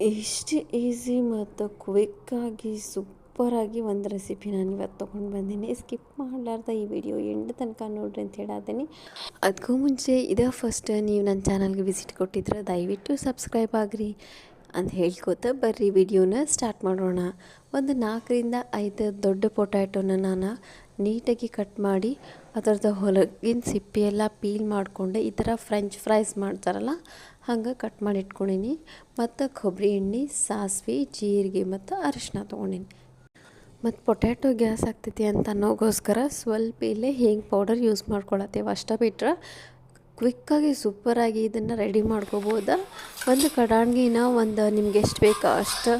ಎಷ್ಟು ಈಸಿ ಮತ್ತು ಕ್ವಿಕ್ಕಾಗಿ, ಸೂಪರಾಗಿ ಒಂದು ರೆಸಿಪಿ ನಾನು ಇವತ್ತು ತೊಗೊಂಡು ಬಂದೀನಿ. ಸ್ಕಿಪ್ ಮಾಡಲಾರ್ದ ಈ ವಿಡಿಯೋ ಎಂಡ್ ತನಕ ನೋಡ್ರಿ ಅಂತ ಹೇಳತ್ತೀನಿ ಅದಕ್ಕೂ ಮುಂಚೆ ಇದೇ ಫಸ್ಟ್ ನೀವು ನನ್ನ ಚಾನಲ್ಗೆ ವಿಸಿಟ್ ಕೊಟ್ಟಿದ್ರೆ ದಯವಿಟ್ಟು ಸಬ್ಸ್ಕ್ರೈಬ್ ಆಗ್ರಿ. ಅಂತ ಹೇಳ್ಕೊತ ಬರ್ರಿ ವಿಡಿಯೋನ ಸ್ಟಾರ್ಟ್ ಮಾಡೋಣ. ಒಂದು ನಾಲ್ಕರಿಂದ ಐದು ದೊಡ್ಡ ಪೊಟ್ಯಾಟೋನ ನಾನು ನೀಟಾಗಿ ಕಟ್ ಮಾಡಿ ಅದರದ್ದು ಹೊಲಗಿನ ಸಿಪ್ಪೆ ಎಲ್ಲ ಪೀಲ್ ಮಾಡಿಕೊಂಡೆ ಈ ಥರ ಫ್ರೆಂಚ್ ಫ್ರೈಸ್ ಮಾಡ್ತಾರಲ್ಲ, ಹಂಗೆ ಕಟ್ ಮಾಡಿ ಇಟ್ಕೊಂಡೀನಿ. ಮತ್ತು ಕೊಬ್ಬರಿ ಎಣ್ಣೆ, ಸಾಸಿವೆ, ಜೀರಿಗೆ ಮತ್ತು ಅರಿಶಿನ ತೊಗೊಂಡೀನಿ. ಮತ್ತು ಪೊಟ್ಯಾಟೊ ಗ್ಯಾಸ್ ಆಗ್ತೈತಿ ಅಂತ ಅನ್ನೋಗೋಸ್ಕರ ಸ್ವಲ್ಪ ಇಲ್ಲೇ ಹಿಂಗೆ ಪೌಡರ್ ಯೂಸ್ ಮಾಡ್ಕೊಳತ್ತೇವೆ ಅಷ್ಟೇ ಬಿಟ್ರೆ ಕ್ವಿಕ್ಕಾಗಿ ಸೂಪರಾಗಿ ಇದನ್ನು ರೆಡಿ ಮಾಡ್ಕೋಬೋದು? ಒಂದು ಕಡಾಣ್ಗಿನ ಒಂದು ನಿಮ್ಗೆ ಎಷ್ಟು ಬೇಕೋ ಅಷ್ಟು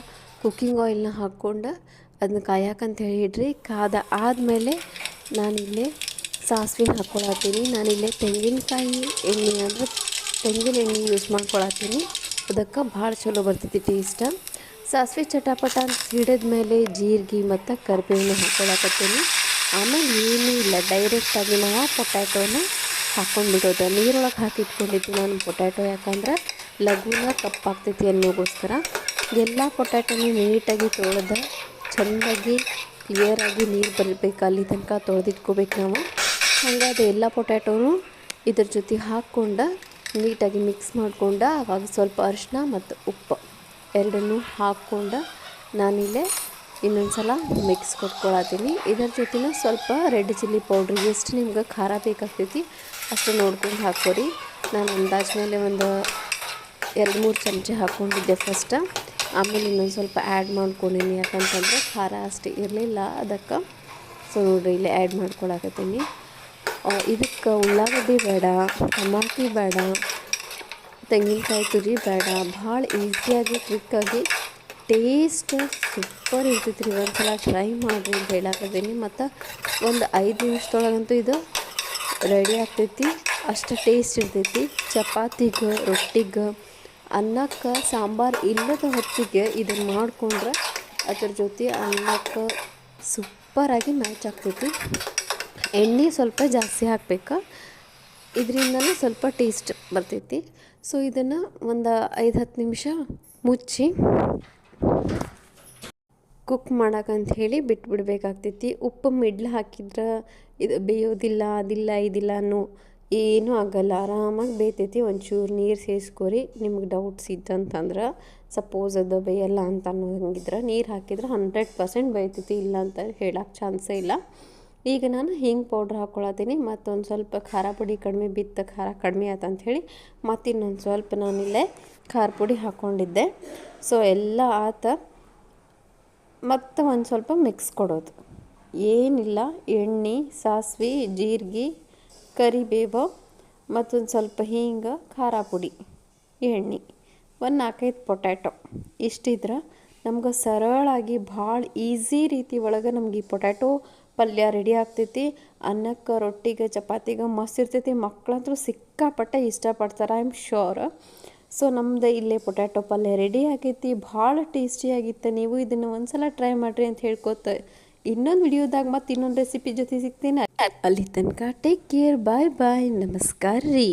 ಕುಕ್ಕಿಂಗ್ ಆಯಿಲ್ನ ಹಾಕ್ಕೊಂಡು ಅದನ್ನ ಕಾಯಕಂತ ಹೇಳಿಡ್ರಿ ಕಾದ ಆದಮೇಲೆ ನಾನಿಲ್ಲಿ ಸಾಸಿವೆ ಹಾಕ್ಕೊಳತ್ತೀನಿ ನಾನಿಲ್ಲೇ ತೆಂಗಿನಕಾಯಿ ಎಣ್ಣೆ ಅಂದರೆ ತೆಂಗಿನ ಎಣ್ಣೆ ಯೂಸ್ ಮಾಡ್ಕೊಳತ್ತೀನಿ. ಅದಕ್ಕೆ ಭಾಳ ಚಲೋ ಬರ್ತೈತಿ ಟೇಸ್ಟ ಸಾಸಿವೆ ಚಟಾಪಟ ಅಂತ ಹಿಡಿದ ಮೇಲೆ ಜೀರಿಗೆ ಮತ್ತು ಕರಿಬೇವನ್ನ ಹಾಕ್ಕೊಳಕತ್ತೀನಿ ಆಮೇಲೆ ಏನೂ ಇಲ್ಲ ಡೈರೆಕ್ಟಾಗಿ ನಾವು ಪೊಟ್ಯಾಟೋನ ಹಾಕ್ಕೊಂಡ್ಬಿಡೋದು ನೀರೊಳಗೆ ಹಾಕಿ ಇಟ್ಕೊಂಡಿದ್ದು ನಾನು ಪೊಟ್ಯಾಟೊ. ಯಾಕಂದ್ರೆ ಲಘುನ ತಪ್ಪಾಗ್ತೈತಿ ಅನ್ನೋಗೋಸ್ಕರ ಎಲ್ಲ ಪೊಟ್ಯಾಟೊನೂ ನೀಟಾಗಿ ತೊಳೆದ ಚೆನ್ನಾಗಿ ಕ್ಲಿಯರಾಗಿ ನೀರು ಬರಬೇಕು ಅಲ್ಲಿ ತನಕ ತೊಳೆದಿಟ್ಕೋಬೇಕು ನಾವು. ಹಂಗಾದ ಎಲ್ಲ ಪೊಟ್ಯಾಟೊನು ಇದ್ರ ಜೊತೆ ಹಾಕ್ಕೊಂಡು ನೀಟಾಗಿ ಮಿಕ್ಸ್ ಮಾಡ್ಕೊಂಡು ಆವಾಗ ಸ್ವಲ್ಪ ಅರಿಶಿನ ಮತ್ತು ಉಪ್ಪು ಎರಡನ್ನೂ ಹಾಕ್ಕೊಂಡು ನಾನಿಲ್ಲೇ ಇನ್ನೊಂದು ಸಲ ಮಿಕ್ಸ್ ಕೊಟ್ಕೊಳತ್ತೀನಿ. ಇದರ ಜೊತೆನ ಸ್ವಲ್ಪ ರೆಡ್ ಚಿಲ್ಲಿ ಪೌಡ್ರ್ ಎಷ್ಟು ನಿಮ್ಗೆ ಖಾರ ಬೇಕಾಗ್ತೈತಿ ಅಷ್ಟು ನೋಡ್ಕೊಂಡು ಹಾಕೋರಿ. ನಾನು ಅಂದಾಜು ಮೇಲೆ ಒಂದು ಎರಡು ಮೂರು ಚಮಚ ಹಾಕ್ಕೊಂಡಿದ್ದೆ ಫಸ್ಟ ಆಮೇಲೆ ಇನ್ನೊಂದು ಸ್ವಲ್ಪ ಆ್ಯಡ್ ಮಾಡ್ಕೊಂಡೀನಿ ಯಾಕಂತಂದರೆ ಖಾರ ಅಷ್ಟು ಇರಲಿಲ್ಲ ಅದಕ್ಕೆ. ಸೊ ನೋಡಿರಿ, ಇಲ್ಲಿ ಆ್ಯಡ್ ಮಾಡ್ಕೊಳಕತ್ತೀನಿ. ಇದಕ್ಕೆ ಉಳ್ಳಾಗಡ್ಡಿ ಬೇಡ, ಟಮಾಟಿ ಬೇಡ, ತೆಂಗಿನಕಾಯಿ ತುರಿ ಬೇಡ. ಭಾಳ ಈಸಿಯಾಗಿ ಕ್ವಿಕ್ಕಾಗಿ ಟೇಸ್ಟ್ ಸೂಪರ್ ಇರ್ತೈತಿ ರೀ ಒಂದು ಸಲ ಟ್ರೈ ಮಾಡಿರಿ ಅಂತ ಹೇಳಕತ್ತೀನಿ. ಮತ್ತು ಒಂದು ಐದು ನಿಮಿಷದೊಳಗಂತೂ ಇದು ರೆಡಿ ಆಗ್ತೈತಿ. ಅಷ್ಟು ಟೇಸ್ಟ್ ಇರ್ತೈತಿ. ಚಪಾತಿಗೆ, ರೊಟ್ಟಿಗೆ, ಅನ್ನಕ್ಕೆ, ಸಾಂಬಾರು ಇಲ್ಲದ ಹೊತ್ತಿಗೆ ಇದನ್ನು ಮಾಡಿಕೊಂಡ್ರೆ ಅದ್ರ ಜೊತೆ ಅನ್ನಕ್ಕೆ ಸೂಪರಾಗಿ ಮ್ಯಾಚ್ ಆಗ್ತೈತಿ. ಎಣ್ಣೆ ಸ್ವಲ್ಪ ಜಾಸ್ತಿ ಹಾಕ್ಬೇಕು. ಇದರಿಂದನೂ ಸ್ವಲ್ಪ ಟೇಸ್ಟ್ ಬರ್ತೈತಿ. ಸೊ ಇದನ್ನು ಒಂದು ಐದು ಹತ್ತು ನಿಮಿಷ ಮುಚ್ಚಿ ಕುಕ್ ಮಾಡಕ್ಕಂತ ಹೇಳಿ ಬಿಟ್ಬಿಡ್ಬೇಕಾಗ್ತೈತಿ. ಉಪ್ಪು ಮಿಡ್ಲ್ ಹಾಕಿದ್ರೆ ಇದು ಬೇಯೋದಿಲ್ಲ, ಅದಿಲ್ಲ, ಇದಿಲ್ಲ ಅನ್ನೋ ಏನೂ ಆಗಲ್ಲ. ಆರಾಮಾಗಿ ಬೇಯ್ತೈತಿ ಒಂಚೂರು ನೀರು ಸೇರಿಸ್ಕೊರಿ ನಿಮ್ಗೆ ಡೌಟ್ಸ್ ಇದ್ದಂತಂದ್ರೆ ಸಪೋಸ್ ಅದು ಬೇಯಲ್ಲ ಅಂತ ಅನ್ನೋಂಗಿದ್ರೆ ನೀರು ಹಾಕಿದ್ರೆ ಹಂಡ್ರೆಡ್ ಪರ್ಸೆಂಟ್ ಬೇಯ್ತೈತಿ, ಇಲ್ಲ ಅಂತ ಹೇಳಕ್ಕೆ ಚಾನ್ಸೇ ಇಲ್ಲ. ಈಗ ನಾನು ಹಿಂಗೆ ಪೌಡ್ರ್ ಹಾಕ್ಕೊಳತ್ತೀನಿ ಮತ್ತೊಂದು ಸ್ವಲ್ಪ ಖಾರ ಪುಡಿ ಕಡಿಮೆ, ಬಿತ್ತ ಖಾರ ಕಡಿಮೆ ಆಯ್ತು ಅಂಥೇಳಿ ಮತ್ತು ಇನ್ನೊಂದು ಸ್ವಲ್ಪ ನಾನಿಲ್ಲೇ ಖಾರ ಪುಡಿ ಹಾಕ್ಕೊಂಡಿದ್ದೆ ಸೊ ಎಲ್ಲ ಆತ ಮತ್ತು ಒಂದು ಸ್ವಲ್ಪ ಮಿಕ್ಸ್ ಕೊಡೋದು. ಏನಿಲ್ಲ, ಎಣ್ಣೆ, ಸಾಸಿವೆ, ಜೀರಿಗೆ, ಕರಿಬೇವು ಮತ್ತೊಂದು ಸ್ವಲ್ಪ ಹಿಂಗೆ, ಖಾರ ಪುಡಿ, ಎಣ್ಣೆ, ಒಂದು ನಾಲ್ಕೈದು ಪೊಟ್ಯಾಟೊ ಇಷ್ಟಿದ್ರೆ ನಮ್ಗೆ ಸರಳಾಗಿ ಭಾಳ ಈಸಿ ರೀತಿ ಒಳಗೆ ನಮ್ಗೆ ಈ ಪೊಟ್ಯಾಟೊ ಪಲ್ಯ ರೆಡಿ ಆಗ್ತೈತಿ. ಅನ್ನಕ್ಕೆ, ರೊಟ್ಟಿಗೆ, ಚಪಾತಿಗೆ ಮಸ್ತ್ ಇರ್ತೈತಿ. ಮಕ್ಕಳಂತೂ ಸಿಕ್ಕಾಪಟ್ಟೆ ಇಷ್ಟಪಡ್ತಾರೆ ಐ ಆಮ್ ಶ್ಯೂರ್ ಸೊ ನಮ್ದು ಇಲ್ಲೇ ಪೊಟ್ಯಾಟೊ ಪಲ್ಯ ರೆಡಿ ಆಗೈತಿ, ಭಾಳ ಟೇಸ್ಟಿಯಾಗಿತ್ತು ನೀವು ಇದನ್ನು ಒಂದ್ಸಲ ಟ್ರೈ ಮಾಡಿರಿ ಅಂತ ಹೇಳ್ಕೊತ ಇನ್ನೊಂದು ವಿಡಿಯೋದಾಗ ಮತ್ತೆ ಇನ್ನೊಂದು ರೆಸಿಪಿ ಜೊತೆ ಸಿಗ್ತೀನಿ. ಅಲ್ಲಿ ತನಕ ಟೇಕ್ ಕೇರ್ ಬಾಯ್ ಬಾಯ್ ನಮಸ್ಕಾರ ರೀ.